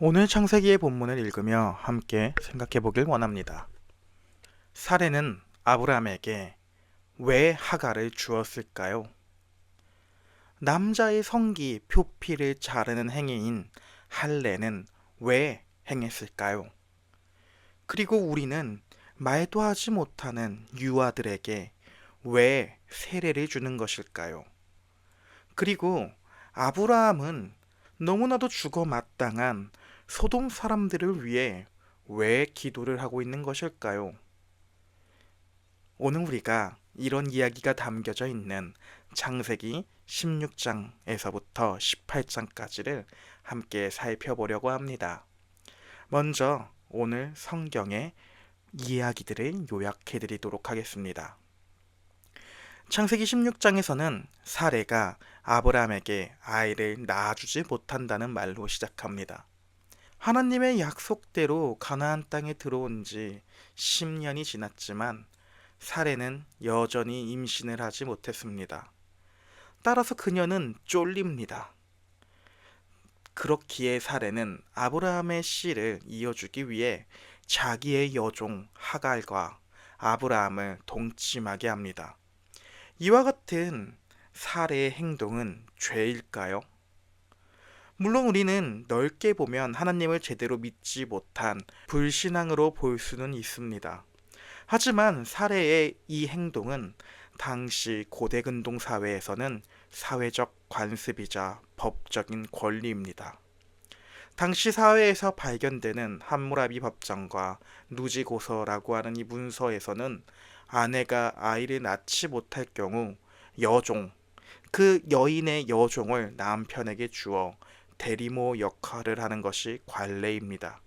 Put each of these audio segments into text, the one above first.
오늘 창세기의 본문을 읽으며 함께 생각해 보길 원합니다. 사례는 아브라함에게 왜 하가를 주었을까요? 남자의 성기 표피를 자르는 행위인 할례는 왜 행했을까요? 그리고 우리는 말도 하지 못하는 유아들에게 왜 세례를 주는 것일까요? 그리고 아브라함은 너무나도 죽어 마땅한 소돔 사람들을 위해 왜 기도를 하고 있는 것일까요? 오늘 우리가 이런 이야기가 담겨져 있는 창세기 16장에서부터 18장까지를 함께 살펴보려고 합니다. 먼저 오늘 성경의 이야기들을 요약해 드리도록 하겠습니다. 창세기 16장에서는 사례가 아브라함에게 아이를 낳아주지 못한다는 말로 시작합니다. 하나님의 약속대로 가나안 땅에 들어온 지 10년이 지났지만 사례는 여전히 임신을 하지 못했습니다. 따라서 그녀는 쫄립니다. 그렇기에 사례는 아브라함의 씨를 이어주기 위해 자기의 여종 하갈과 아브라함을 동침하게 합니다. 이와 같은 사례의 행동은 죄일까요? 물론 우리는 넓게 보면 하나님을 제대로 믿지 못한 불신앙으로 볼 수는 있습니다. 하지만 사례의 이 행동은 당시 고대 근동 사회에서는 사회적 관습이자 법적인 권리입니다. 당시 사회에서 발견되는 함무라비 법정과 누지 고서라고 하는 이 문서에서는 아내가 아이를 낳지 못할 경우 여종, 그 여인의 여종을 남편에게 주어 대리모 역할을 하는 것이 관례입니다.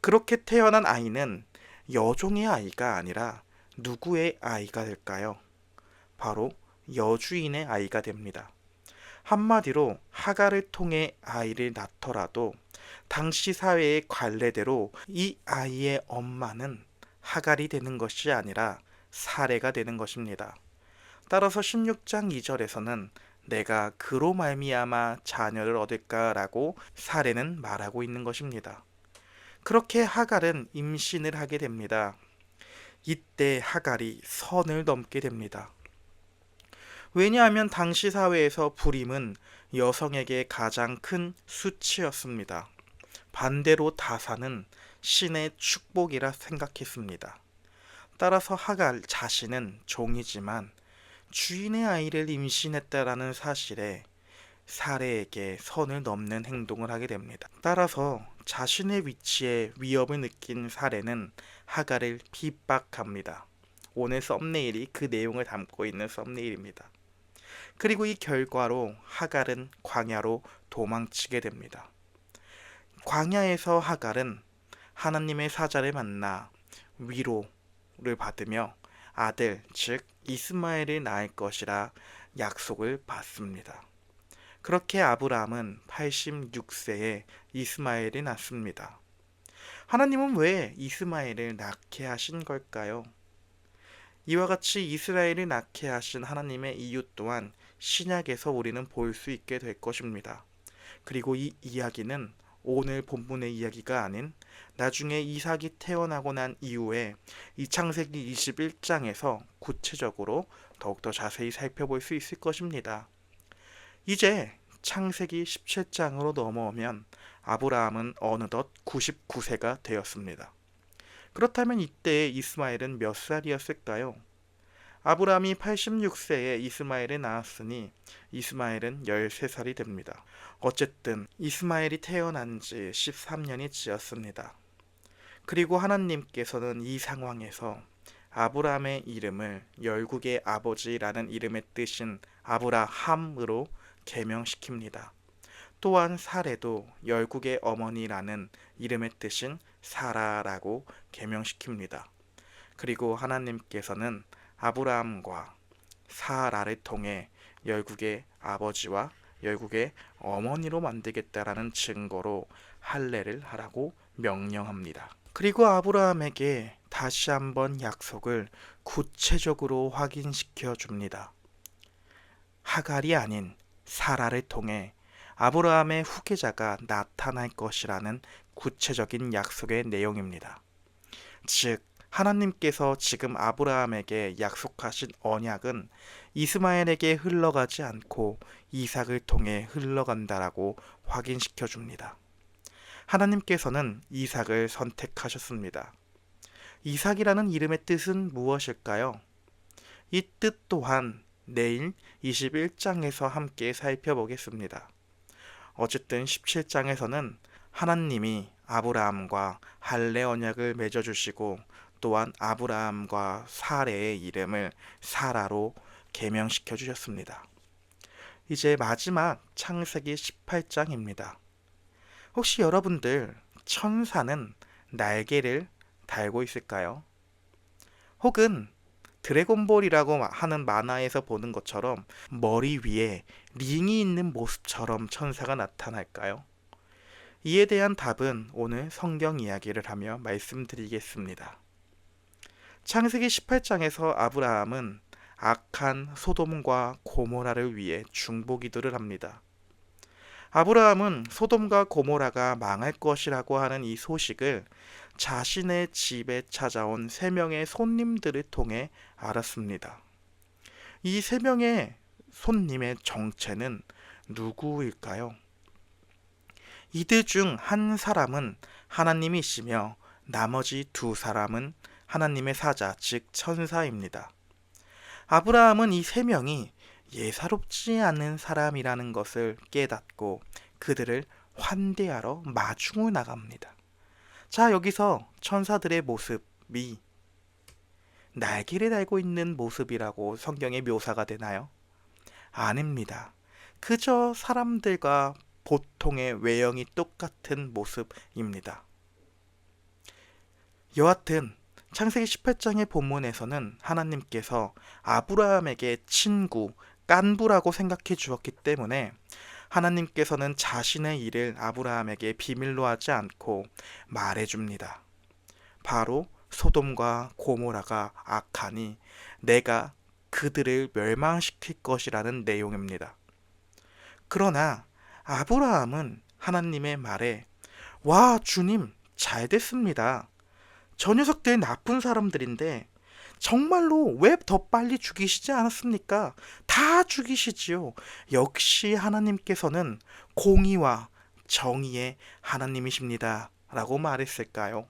그렇게 태어난 아이는 여종의 아이가 아니라 누구의 아이가 될까요? 바로 여주인의 아이가 됩니다. 한마디로 하가를 통해 아이를 낳더라도 당시 사회의 관례대로 이 아이의 엄마는 하갈이 되는 것이 아니라 사례가 되는 것입니다. 따라서 16장 2절에서는 내가 그로 말미암아 자녀를 얻을까라고 사례는 말하고 있는 것입니다. 그렇게 하갈은 임신을 하게 됩니다. 이때 하갈이 선을 넘게 됩니다. 왜냐하면 당시 사회에서 불임은 여성에게 가장 큰 수치였습니다. 반대로 다사는 신의 축복이라 생각했습니다. 따라서 하갈 자신은 종이지만 주인의 아이를 임신했다라는 사실에 사례에게 선을 넘는 행동을 하게 됩니다. 따라서 자신의 위치에 위협을 느낀 사례는 하갈을 핍박합니다. 오늘 썸네일이 그 내용을 담고 있는 썸네일입니다. 그리고 이 결과로 하갈은 광야로 도망치게 됩니다. 광야에서 하갈은 하나님의 사자를 만나 위로를 받으며 아들, 즉 이스마엘을 낳을 것이라 약속을 받습니다. 그렇게 아브라함은 86세에 이스마엘이 낳습니다. 하나님은 왜 이스마엘을 낳게 하신 걸까요? 이와 같이 이스라엘을 낳게 하신 하나님의 이유 또한 신약에서 우리는 볼 수 있게 될 것입니다. 그리고 이 이야기는 오늘 본문의 이야기가 아닌 나중에 이삭이 태어나고 난 이후에 이 창세기 21장에서 구체적으로 더욱더 자세히 살펴볼 수 있을 것입니다. 이제 창세기 17장으로 넘어오면 아브라함은 어느덧 99세가 되었습니다. 그렇다면 이때 이스마엘은 몇 살이었을까요? 아브라함이 86세에 이스마엘을 낳았으니 이스마엘은 13살이 됩니다. 어쨌든 이스마엘이 태어난 지 13년이 지었습니다. 그리고 하나님께서는 이 상황에서 아브라함의 이름을 열국의 아버지라는 이름의 뜻인 아브라함으로 개명시킵니다. 또한 사례도 열국의 어머니라는 이름의 뜻인 사라라고 개명시킵니다. 그리고 하나님께서는 아브라함과 사라를 통해 열국의 아버지와 열국의 어머니로 만들겠다라는 증거로 할례를 하라고 명령합니다. 그리고 아브라함에게 다시 한번 약속을 구체적으로 확인시켜 줍니다. 하갈이 아닌 사라를 통해 아브라함의 후계자가 나타날 것이라는 구체적인 약속의 내용입니다. 즉, 하나님께서 지금 아브라함에게 약속하신 언약은 이스마엘에게 흘러가지 않고 이삭을 통해 흘러간다라고 확인시켜 줍니다. 하나님께서는 이삭을 선택하셨습니다. 이삭이라는 이름의 뜻은 무엇일까요? 이 뜻 또한 내일 21장에서 함께 살펴보겠습니다. 어쨌든 17장에서는 하나님이 아브라함과 할례 언약을 맺어 주시고 또한 아브라함과 사레의 이름을 사라로 개명시켜 주셨습니다. 이제 마지막 창세기 18장입니다. 혹시 여러분들 천사는 날개를 달고 있을까요? 혹은 드래곤볼이라고 하는 만화에서 보는 것처럼 머리 위에 링이 있는 모습처럼 천사가 나타날까요? 이에 대한 답은 오늘 성경 이야기를 하며 말씀드리겠습니다. 창세기 18장에서 아브라함은 악한 소돔과 고모라를 위해 중보 기도를 합니다. 아브라함은 소돔과 고모라가 망할 것이라고 하는 이 소식을 자신의 집에 찾아온 세 명의 손님들을 통해 알았습니다. 이 세 명의 손님의 정체는 누구일까요? 이들 중 한 사람은 하나님이시며 나머지 두 사람은 하나님의 사자, 즉 천사입니다. 아브라함은 이 세 명이 예사롭지 않은 사람이라는 것을 깨닫고 그들을 환대하러 마중을 나갑니다. 자, 여기서 천사들의 모습이 날개를 달고 있는 모습이라고 성경에 묘사가 되나요? 아닙니다. 그저 사람들과 보통의 외형이 똑같은 모습입니다. 여하튼 창세기 18장의 본문에서는 하나님께서 아브라함에게 친구, 깐부라고 생각해 주었기 때문에 하나님께서는 자신의 일을 아브라함에게 비밀로 하지 않고 말해 줍니다. 바로 소돔과 고모라가 악하니 내가 그들을 멸망시킬 것이라는 내용입니다. 그러나 아브라함은 하나님의 말에 와 주님 잘 됐습니다. 저 녀석들 나쁜 사람들인데 정말로 왜 더 빨리 죽이시지 않았습니까? 다 죽이시지요. 역시 하나님께서는 공의와 정의의 하나님이십니다. 라고 말했을까요?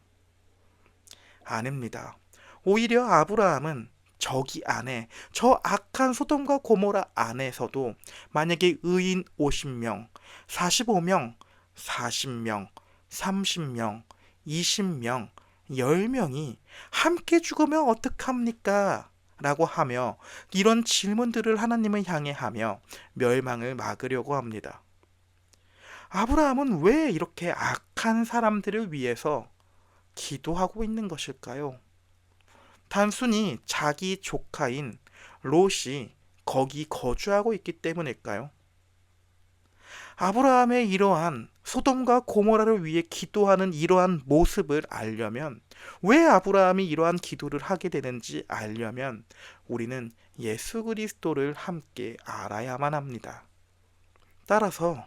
아닙니다. 오히려 아브라함은 저기 안에 저 악한 소돔과 고모라 안에서도 만약에 의인 50명, 45명, 40명, 30명, 20명, 10명이 함께 죽으면 어떡합니까? 라고 하며 이런 질문들을 하나님을 향해 하며 멸망을 막으려고 합니다. 아브라함은 왜 이렇게 악한 사람들을 위해서 기도하고 있는 것일까요? 단순히 자기 조카인 롯이 거기 거주하고 있기 때문일까요? 아브라함의 이러한 소돔과 고모라를 위해 기도하는 이러한 모습을 알려면 왜 아브라함이 이러한 기도를 하게 되는지 알려면 우리는 예수 그리스도를 함께 알아야만 합니다. 따라서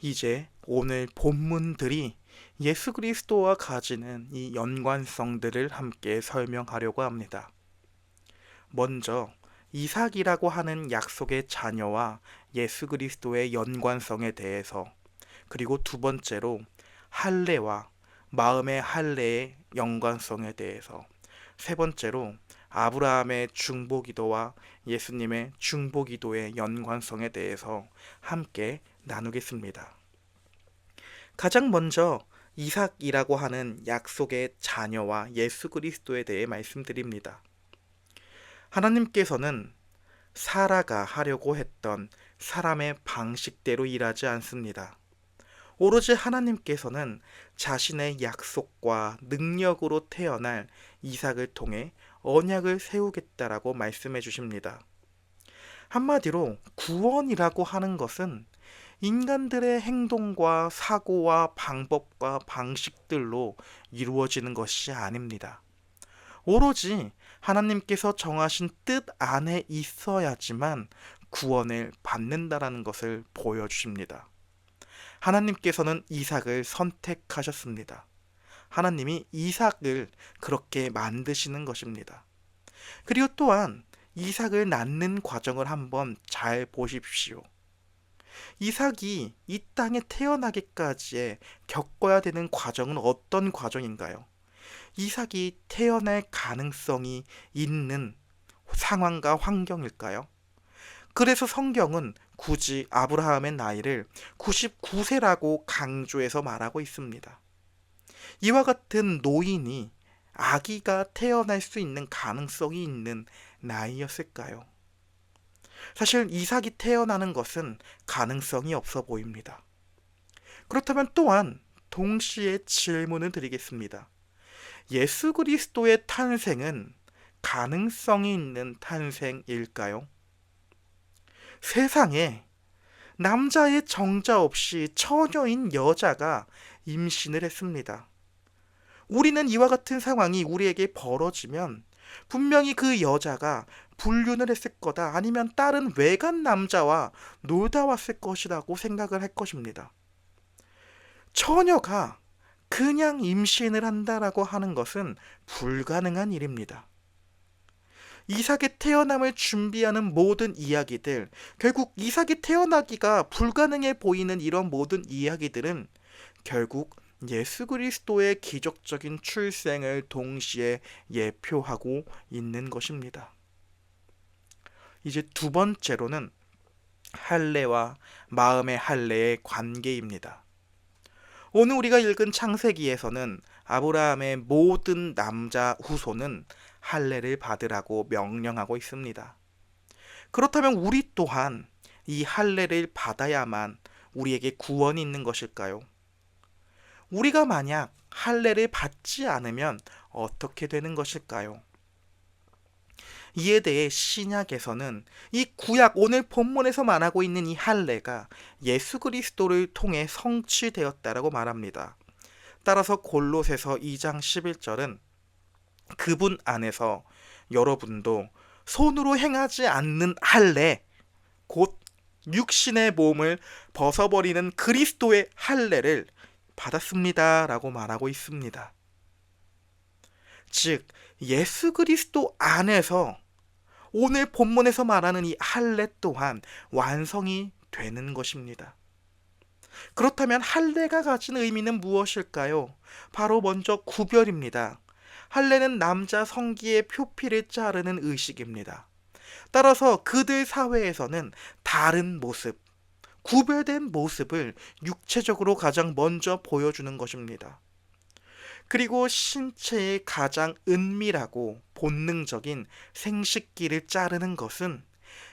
이제 오늘 본문들이 예수 그리스도와 가지는 이 연관성들을 함께 설명하려고 합니다. 먼저 이삭이라고 하는 약속의 자녀와 예수 그리스도의 연관성에 대해서 그리고 두 번째로 할례와 마음의 할례의 연관성에 대해서 세 번째로 아브라함의 중보기도와 예수님의 중보기도의 연관성에 대해서 함께 나누겠습니다. 가장 먼저 이삭이라고 하는 약속의 자녀와 예수 그리스도에 대해 말씀드립니다. 하나님께서는 사라가 하려고 했던 사람의 방식대로 일하지 않습니다. 오로지 하나님께서는 자신의 약속과 능력으로 태어날 이삭을 통해 언약을 세우겠다라고 말씀해 주십니다. 한마디로 구원이라고 하는 것은 인간들의 행동과 사고와 방법과 방식들로 이루어지는 것이 아닙니다. 오로지 하나님께서 정하신 뜻 안에 있어야지만 구원을 받는다라는 것을 보여주십니다. 하나님께서는 이삭을 선택하셨습니다. 하나님이 이삭을 그렇게 만드시는 것입니다. 그리고 또한 이삭을 낳는 과정을 한번 잘 보십시오. 이삭이 이 땅에 태어나기까지에 겪어야 되는 과정은 어떤 과정인가요? 이삭이 태어날 가능성이 있는 상황과 환경일까요? 그래서 성경은 굳이 아브라함의 나이를 99세라고 강조해서 말하고 있습니다. 이와 같은 노인이 아기가 태어날 수 있는 가능성이 있는 나이였을까요? 사실 이삭이 태어나는 것은 가능성이 없어 보입니다. 그렇다면 또한 동시에 질문을 드리겠습니다. 예수 그리스도의 탄생은 가능성이 있는 탄생일까요? 세상에 남자의 정자 없이 처녀인 여자가 임신을 했습니다. 우리는 이와 같은 상황이 우리에게 벌어지면 분명히 그 여자가 불륜을 했을 거다 아니면 다른 외간 남자와 놀다 왔을 것이라고 생각을 할 것입니다. 처녀가 그냥 임신을 한다라고 하는 것은 불가능한 일입니다. 이삭의 태어남을 준비하는 모든 이야기들, 결국 이삭이 태어나기가 불가능해 보이는 이런 모든 이야기들은 결국 예수 그리스도의 기적적인 출생을 동시에 예표하고 있는 것입니다. 이제 두 번째로는 할례와 마음의 할례의 관계입니다. 오늘 우리가 읽은 창세기에서는 아브라함의 모든 남자 후손은 할례를 받으라고 명령하고 있습니다. 그렇다면 우리 또한 이 할례를 받아야만 우리에게 구원이 있는 것일까요? 우리가 만약 할례를 받지 않으면 어떻게 되는 것일까요? 이에 대해 신약에서는 이 구약 오늘 본문에서 말하고 있는 이 할례가 예수 그리스도를 통해 성취되었다라고 말합니다. 따라서 골로새서 2장 11절은 그분 안에서 여러분도 손으로 행하지 않는 할례 곧 육신의 몸을 벗어버리는 그리스도의 할례를 받았습니다라고 말하고 있습니다. 즉 예수 그리스도 안에서 오늘 본문에서 말하는 이 할례 또한 완성이 되는 것입니다. 그렇다면 할례가 가진 의미는 무엇일까요? 바로 먼저 구별입니다. 할례는 남자 성기의 표피를 자르는 의식입니다. 따라서 그들 사회에서는 다른 모습, 구별된 모습을 육체적으로 가장 먼저 보여주는 것입니다. 그리고 신체의 가장 은밀하고 본능적인 생식기를 자르는 것은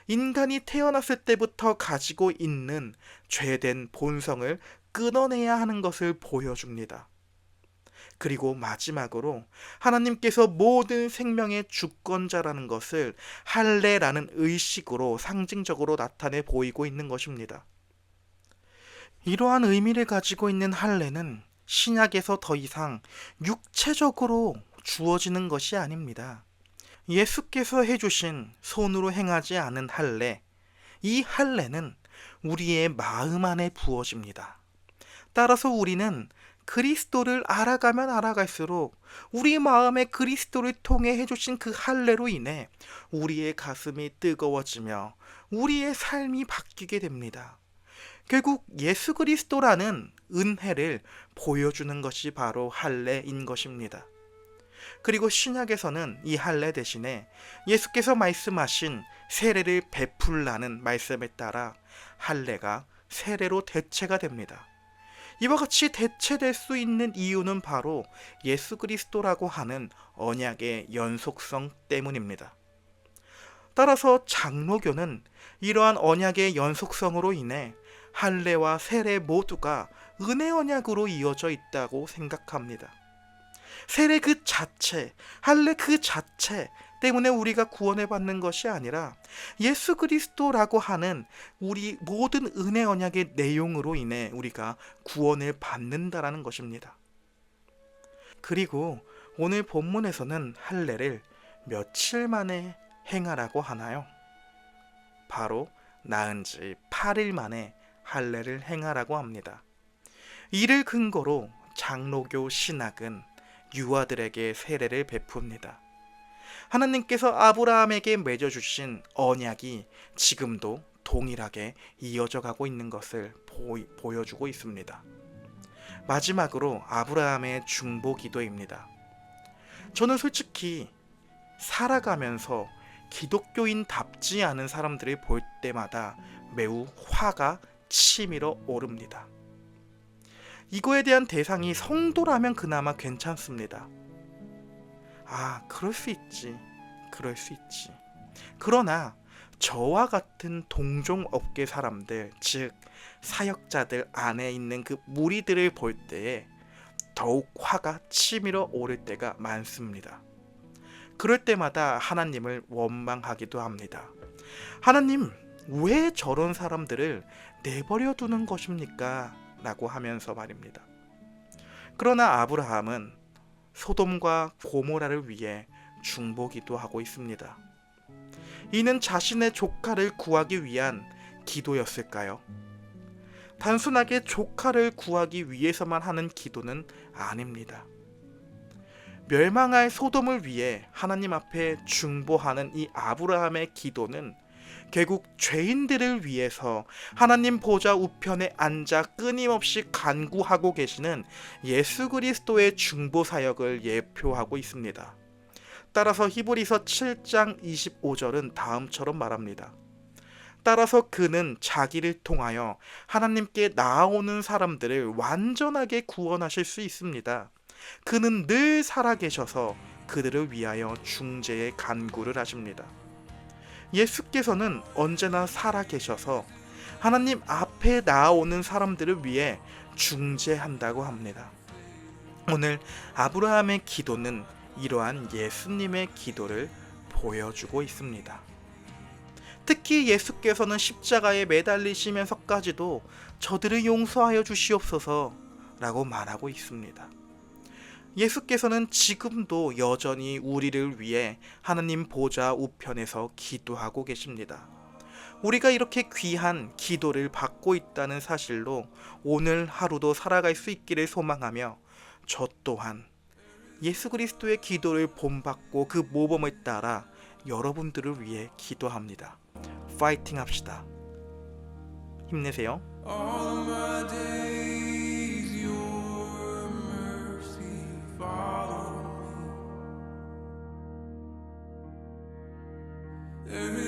인간이 태어났을 때부터 가지고 있는 죄된 본성을 끊어내야 하는 것을 보여줍니다. 그리고 마지막으로 하나님께서 모든 생명의 주권자라는 것을 할례라는 의식으로 상징적으로 나타내 보이고 있는 것입니다. 이러한 의미를 가지고 있는 할례는 신약에서 더 이상 육체적으로 주어지는 것이 아닙니다. 예수께서 해주신 손으로 행하지 않은 할례, 이 할례는 우리의 마음 안에 부어집니다. 따라서 우리는 그리스도를 알아가면 알아갈수록 우리 마음에 그리스도를 통해 해주신 그 할례로 인해 우리의 가슴이 뜨거워지며 우리의 삶이 바뀌게 됩니다. 결국 예수 그리스도라는 은혜를 보여주는 것이 바로 할례인 것입니다. 그리고 신약에서는 이 할례 대신에 예수께서 말씀하신 세례를 베풀라는 말씀에 따라 할례가 세례로 대체가 됩니다. 이와 같이 대체될 수 있는 이유는 바로 예수 그리스도라고 하는 언약의 연속성 때문입니다. 따라서 장로교는 이러한 언약의 연속성으로 인해 할례와 세례 모두가 은혜 언약으로 이어져 있다고 생각합니다. 세례 그 자체, 할례 그 자체 때문에 우리가 구원을 받는 것이 아니라 예수 그리스도라고 하는 우리 모든 은혜 언약의 내용으로 인해 우리가 구원을 받는다라는 것입니다. 그리고 오늘 본문에서는 할례를 며칠 만에 행하라고 하나요? 바로 나은 지 8일 만에 할례를 행하라고 합니다. 이를 근거로 장로교 신학은 유아들에게 세례를 베풉니다. 하나님께서 아브라함에게 맺어주신 언약이 지금도 동일하게 이어져 가고 있는 것을 보여주고 있습니다. 마지막으로 아브라함의 중보 기도입니다. 저는 솔직히 살아가면서 기독교인답지 않은 사람들을 볼 때마다 매우 화가 치밀어 오릅니다. 이거에 대한 대상이 성도라면 그나마 괜찮습니다. 아, 그럴 수 있지. 그럴 수 있지. 그러나 저와 같은 동종 업계 사람들, 즉 사역자들 안에 있는 그 무리들을 볼 때에 더욱 화가 치밀어 오를 때가 많습니다. 그럴 때마다 하나님을 원망하기도 합니다. 하나님, 왜 저런 사람들을 내버려 두는 것입니까? 라고 하면서 말입니다. 그러나 아브라함은 소돔과 고모라를 위해 중보기도 하고 있습니다. 이는 자신의 조카를 구하기 위한 기도였을까요? 단순하게 조카를 구하기 위해서만 하는 기도는 아닙니다. 멸망할 소돔을 위해 하나님 앞에 중보하는 이 아브라함의 기도는 결국 죄인들을 위해서 하나님 보좌 우편에 앉아 끊임없이 간구하고 계시는 예수 그리스도의 중보 사역을 예표하고 있습니다. 따라서 히브리서 7장 25절은 다음처럼 말합니다. 따라서 그는 자기를 통하여 하나님께 나아오는 사람들을 완전하게 구원하실 수 있습니다. 그는 늘 살아계셔서 그들을 위하여 중재의 간구를 하십니다. 예수께서는 언제나 살아 계셔서 하나님 앞에 나아오는 사람들을 위해 중재한다고 합니다. 오늘 아브라함의 기도는 이러한 예수님의 기도를 보여주고 있습니다. 특히 예수께서는 십자가에 매달리시면서까지도 저들을 용서하여 주시옵소서 라고 말하고 있습니다. 예수께서는 지금도 여전히 우리를 위해 하나님 보좌 우편에서 기도하고 계십니다. 우리가 이렇게 귀한 기도를 받고 있다는 사실로 오늘 하루도 살아갈 수 있기를 소망하며 저 또한 예수 그리스도의 기도를 본받고 그 모범을 따라 여러분들을 위해 기도합니다. 파이팅 합시다. 힘내세요. Amen.